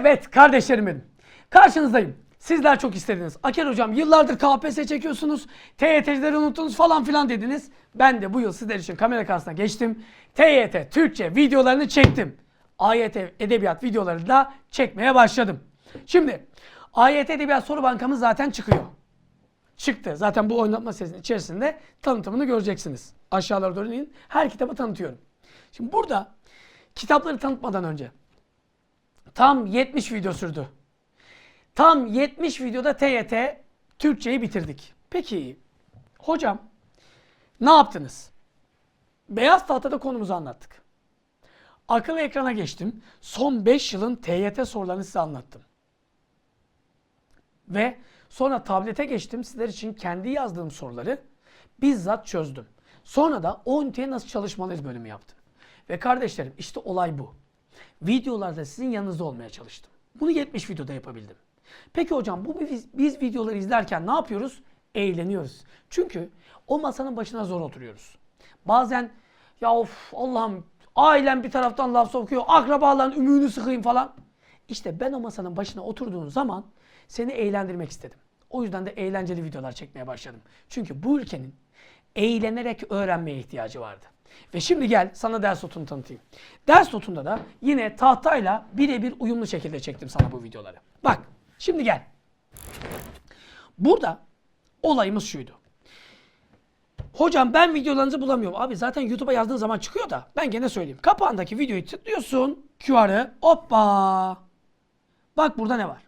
Evet kardeşlerimin karşınızdayım. Sizler çok istediniz. Aker hocam yıllardır KPSS çekiyorsunuz. TYT'cileri unuttunuz falan filan dediniz. Ben de bu yıl sizler için kamera karşısına geçtim. TYT Türkçe videolarını çektim. AYT Edebiyat videolarını da çekmeye başladım. Şimdi AYT Edebiyat soru bankamız zaten çıkıyor. Çıktı. Zaten bu oynatma serisinin içerisinde tanıtımını göreceksiniz. Aşağılara doğru inin. Her kitabı tanıtıyorum. Şimdi burada kitapları tanıtmadan önce Tam 70 video sürdü. Tam 70 videoda TYT Türkçeyi bitirdik. Peki hocam ne yaptınız? Beyaz tahtada konumuzu anlattık. Akıllı ekrana geçtim. Son 5 yılın TYT sorularını size anlattım. Ve sonra tablete geçtim. Sizler için kendi yazdığım soruları bizzat çözdüm. Sonra da o üniteye nasıl çalışmalıyız bölümü yaptım. Ve kardeşlerim işte olay bu. Videolarda sizin yanınızda olmaya çalıştım. Bunu 70 videoda yapabildim. Peki hocam bu biz, biz videoları izlerken ne yapıyoruz? Eğleniyoruz. Çünkü o masanın başına zor oturuyoruz. Bazen ya of Allah'ım ailem bir taraftan laf sokuyor, akrabaların ümüğünü sıkayım falan. İşte ben o masanın başına oturduğun zaman seni eğlendirmek istedim. O yüzden de eğlenceli videolar çekmeye başladım. Çünkü bu ülkenin eğlenerek öğrenmeye ihtiyacı vardı. Ve şimdi gel sana ders notunu tanıtayım. Ders notunda da yine tahtayla birebir uyumlu şekilde çektim sana bu videoları. Bak şimdi gel. Burada olayımız şuydu. Hocam ben videolarınızı bulamıyorum. Abi zaten YouTube'a yazdığın zaman çıkıyor da ben gene söyleyeyim. Kapağındaki videoyu tıklıyorsun. QR'ı hoppa. Bak burada ne var?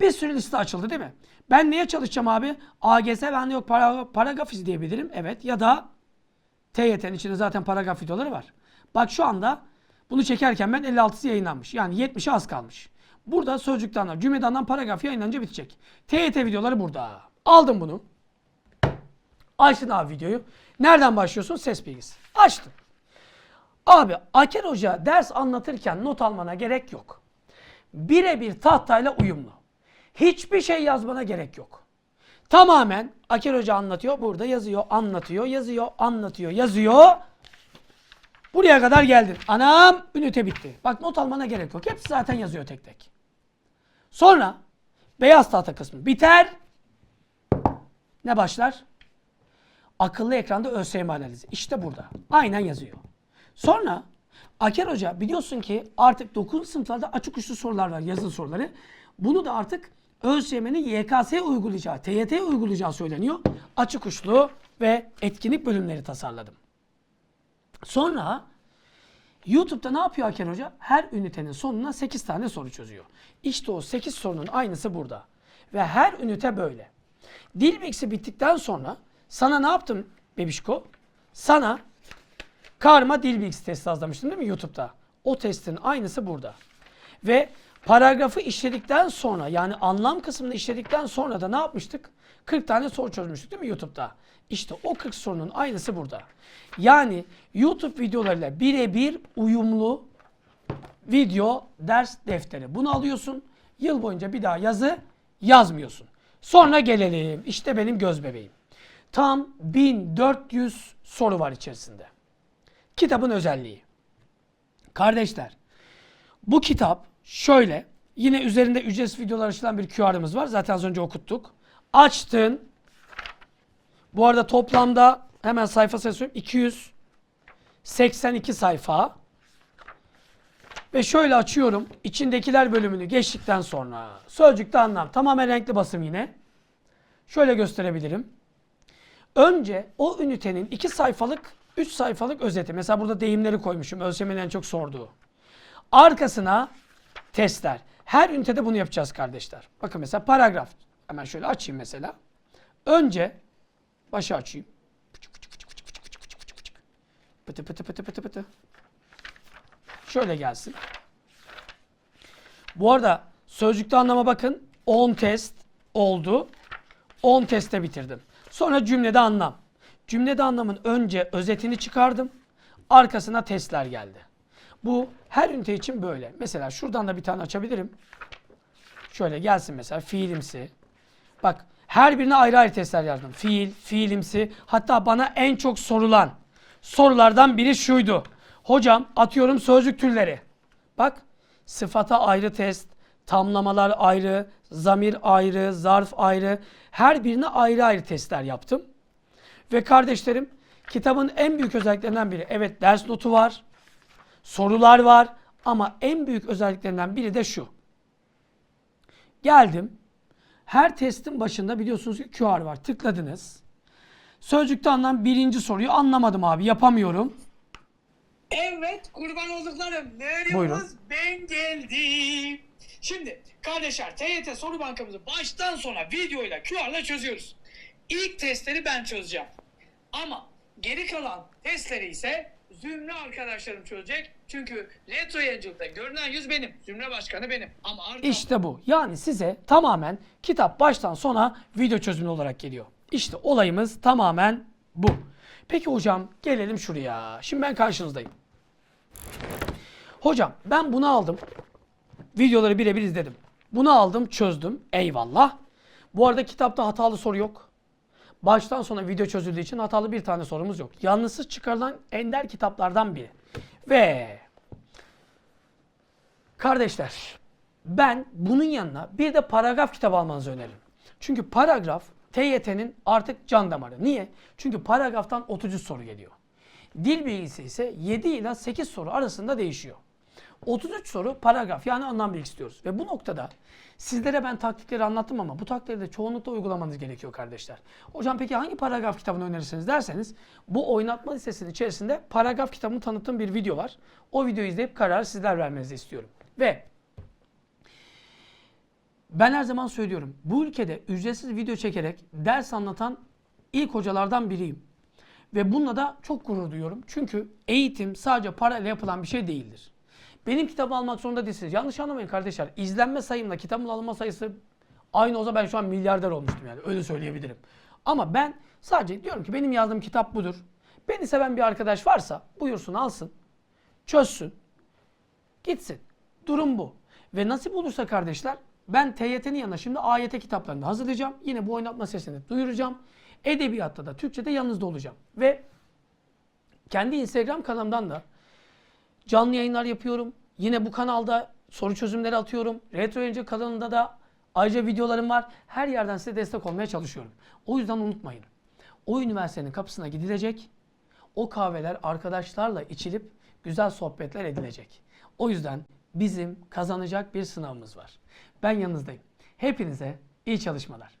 Bir sürü liste açıldı değil mi? Ben neye çalışacağım abi? AGS ben de yok para, paragraf izleyebilirim. Evet ya da TYT'nin içinde zaten paragraf videoları var. Bak şu anda bunu çekerken ben 56'sı yayınlanmış. Yani 70'e az kalmış. Burada sözcükten cümleden paragraf yayınlanınca bitecek. TYT videoları burada. Aldım bunu. Açtın abi videoyu. Nereden başlıyorsun? Ses bilgisi. Açtın. Abi Aker Hoca ders anlatırken not almana gerek yok. Birebir tahtayla uyumlu. Hiçbir şey yazmana gerek yok. Tamamen Aker Hoca anlatıyor. Burada yazıyor, anlatıyor, yazıyor, anlatıyor, yazıyor. Buraya kadar geldin. Anam ünite bitti. Bak not almana gerek yok. Hepsi zaten yazıyor tek tek. Sonra beyaz tahta kısmı biter. Ne başlar? Akıllı ekranda ÖSYM analizi. İşte burada. Aynen yazıyor. Sonra Aker Hoca biliyorsun ki artık 9. sınıflarda açık uçlu sorular var. Yazılı soruları. Bunu da artık ÖSYM'nin YKS'ye uygulayacağı, TYT'ye uygulayacağı söyleniyor. Açık uçlu ve etkinlik bölümleri tasarladım. Sonra YouTube'da ne yapıyor Aker Hoca? Her ünitenin sonuna 8 tane soru çözüyor. İşte o 8 sorunun aynısı burada. Ve her ünite böyle. Dil bilgisi bittikten sonra sana ne yaptım bebişko? Sana karma dil bilgisi testi hazırlamıştım değil mi YouTube'da? O testin aynısı burada. Ve paragrafı işledikten sonra yani anlam kısmını işledikten sonra da ne yapmıştık? 40 tane soru çözmüştük değil mi YouTube'da? İşte o 40 sorunun aynısı burada. Yani YouTube videolarıyla birebir uyumlu video ders defteri. Bunu alıyorsun. Yıl boyunca bir daha yazı yazmıyorsun. Sonra gelelim. İşte benim göz bebeğim. Tam 1400 soru var içerisinde. Kitabın özelliği. Kardeşler, bu kitap şöyle. Yine üzerinde ücretsiz videolar açılan bir QR'ımız var. Zaten az önce okuttuk. Açtın. Bu arada toplamda hemen sayfa sayısı söyleyeyim. 282 sayfa. Ve şöyle açıyorum. İçindekiler bölümünü geçtikten sonra sözcükte anlam. Tamamen renkli basım yine. Şöyle gösterebilirim. Önce o ünitenin 2 sayfalık, 3 sayfalık özeti. Mesela burada deyimleri koymuşum. ÖSYM'nin çok sorduğu. Arkasına testler. Her ünitede bunu yapacağız kardeşler. Bakın mesela paragraf. Hemen şöyle açayım mesela. Önce başı açayım. Pıtı pıtı pıtı pıtı pıtı. Şöyle gelsin. Bu arada sözcükte anlama bakın. 10 test oldu. 10 testte bitirdim. Sonra cümlede anlam. Cümlede anlamın önce özetini çıkardım. Arkasına testler geldi. Bu her ünite için böyle. Mesela şuradan da bir tane açabilirim. Şöyle gelsin mesela fiilimsi. Bak her birine ayrı ayrı testler yazdım. Fiil, fiilimsi. Hatta bana en çok sorulan sorulardan biri şuydu. Hocam atıyorum sözcük türleri. Bak sıfata ayrı test, Tamlamalar ayrı, zamir ayrı, zarf ayrı. Her birine ayrı ayrı testler yaptım. Ve kardeşlerim kitabın en büyük özelliklerinden biri evet ders notu var, sorular var ama en büyük özelliklerinden biri de şu. Geldim. Her testin başında biliyorsunuz ki QR var. Tıkladınız. Sözcükte anlam birinci soruyu anlamadım abi yapamıyorum. Evet kurban olduklarım. Buyurun. ben geldim. Şimdi kardeşler TYT soru bankamızı baştan sona videoyla QR'la çözüyoruz. İlk testleri ben çözeceğim. Ama geri kalan testleri ise Zümre arkadaşlarım çözecek. Çünkü Retro Yayıncılık'ta görünen yüz benim. Zümre başkanı benim. Ama arka İşte bu. Yani size tamamen kitap baştan sona video çözümü olarak geliyor. İşte olayımız tamamen bu. Peki hocam gelelim şuraya. Şimdi ben karşınızdayım. Hocam ben bunu aldım. Videoları birebir izledim. Bunu aldım çözdüm. Eyvallah. Bu arada kitapta hatalı soru yok. Baştan sona video çözüldüğü için hatalı bir tane sorumuz yok. Yanlışsız çıkarılan ender kitaplardan biri. Ve Kardeşler, ben bunun yanına bir de paragraf kitabı almanızı öneririm. Çünkü paragraf TYT'nin artık can damarı. Niye? Çünkü paragraftan 33 soru geliyor. Dil bilgisi ise 7 ile 8 soru arasında değişiyor. 33 soru paragraf yani anlam bilgisi istiyoruz. Ve bu noktada sizlere ben taktikleri anlattım ama bu taktikleri de çoğunlukla uygulamanız gerekiyor kardeşler. Hocam peki hangi paragraf kitabını önerirsiniz derseniz bu oynatma listesinin içerisinde paragraf kitabını tanıttığım bir video var. O videoyu izleyip kararı sizler vermenizi istiyorum. Ve ben her zaman söylüyorum. Bu ülkede ücretsiz video çekerek ders anlatan ilk hocalardan biriyim. Ve bununla da çok gurur duyuyorum. Çünkü eğitim sadece parayla yapılan bir şey değildir. Benim kitabı almak zorunda değilsiniz. Yanlış anlamayın kardeşler. İzlenme sayımla kitabın alınma sayısı aynı olsa ben şu an milyarder olmuştum yani. Öyle söyleyebilirim. Ama ben sadece diyorum ki benim yazdığım kitap budur. Beni seven bir arkadaş varsa buyursun alsın. Çözsün. Gitsin. Durum bu. Ve nasip olursa kardeşler ben TYT'nin yanına şimdi AYT kitaplarını hazırlayacağım. Yine bu oynatma sesini duyuracağım. Edebiyatta da Türkçe'de yanınızda olacağım. Ve kendi Instagram kanalımdan da canlı yayınlar yapıyorum. Yine bu kanalda soru çözümleri atıyorum. Retro Yayıncı kanalında da ayrıca videolarım var. Her yerden size destek olmaya çalışıyorum. O yüzden unutmayın. O üniversitenin kapısına gidilecek. O kahveler arkadaşlarla içilip güzel sohbetler edilecek. O yüzden bizim kazanacak bir sınavımız var. Ben yanınızdayım. Hepinize iyi çalışmalar.